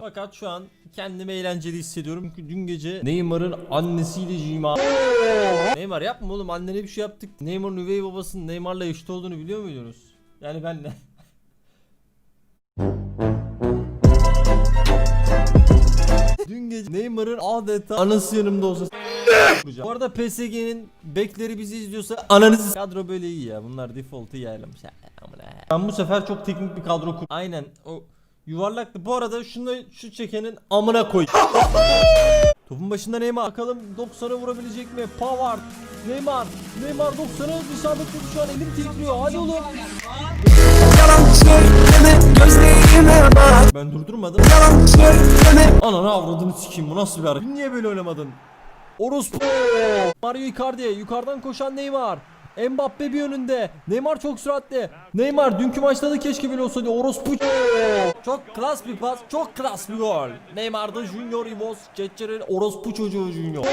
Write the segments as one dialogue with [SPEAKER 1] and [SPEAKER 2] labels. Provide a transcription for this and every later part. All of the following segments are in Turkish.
[SPEAKER 1] Fakat şu an kendimi eğlenceli hissediyorum. Çünkü dün gece Neymar'ın annesiyle cima. Neymar yapma oğlum annene bir şey yaptık. Neymar'ın üvey babasının Neymar'la eşit olduğunu biliyor muydunuz? Yani benle. Dün gece Neymar'ın adeta anası yanımda olsa Bu arada PSG'nin bekleri bizi izliyorsa ananızı kadro böyle iyi ya. Bunlar default'u yaylamış. Ben bu sefer çok teknik bir kadro kur. Aynen o yuvarlaktı. Bu arada şunu şu çekenin amına koy. Topun başında Neymar. Bakalım 90'a vurabilecek mi? Pavard. Neymar. Neymar 90'a isabetledi şu an elim titriyor. Hadi oğlum. Ben durdurmadım.
[SPEAKER 2] Yalan söyleme
[SPEAKER 1] Ananı avradını sikeyim bu nasıl bir hareket? Niye böyle oynamadın? Orospu. Mario Icardi yukarıdan koşan Neymar. Mbappe bir önünde. Neymar çok süratli. Neymar dünkü maçta da keşke böyle olsaydı. Orospu. Çok klas bir pas. Çok klas bir gol. Neymar'da Junior Immos. Ceccer'in orospu çocuğu Junior.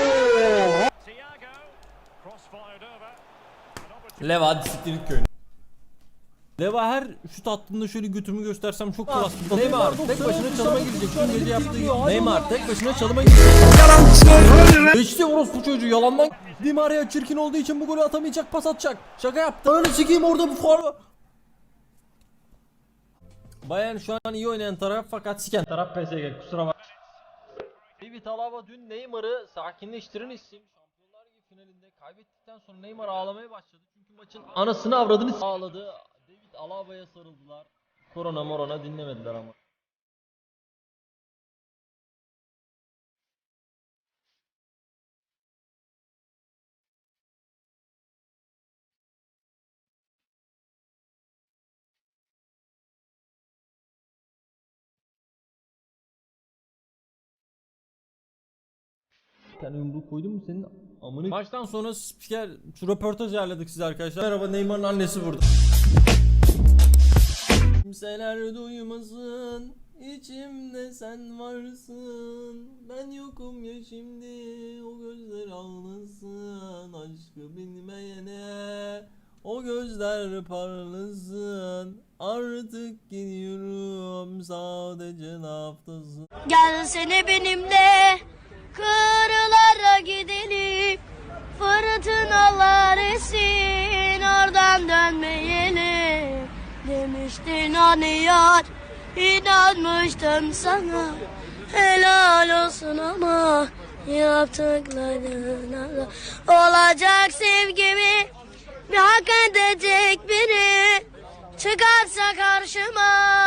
[SPEAKER 1] Leva hadi siktir git köyüne. Leva her şut attığında şöyle götümü göstersem çok klas bir Neymar tek başına çalıma girecek. Dün gece yaptığı gibi. Neymar tek başına çalıma girecek. Geçti orospu çocuğu yalandan. Di Maria çirkin olduğu için bu golü atamayacak pas atacak. Şaka yaptı. Öyle sikeyim orada bu var. Bayern şu an iyi oynayan taraf fakat siken taraf PSG kusura bak. David Alaba dün Neymar'ı sakinleştirin isim. Şampiyonlar Ligi finalinde kaybettikten sonra Neymar ağlamaya başladı. Çünkü maçın anasını avradını ağladı. David Alaba'ya sarıldılar. Korona morona dinlemediler ama. Bir tane koydun mu senin amını Maçtan sonra spiker şu röportaj ayarladık size arkadaşlar. Merhaba Neymar'ın annesi burada. Kimseler duymasın içimde sen varsın. Ben yokum ya şimdi o gözler ağlasın Aşkı bilmeyene o gözler parlasın. Artık gidiyorum sadece haftası
[SPEAKER 3] Gelsene benimle kırlara gidelim Demiştin hani yar. İnanmıştım sana. Helal olsun ama yaptıklarına Olacak sevgimi hak edecek biri. Çıkarsa karşıma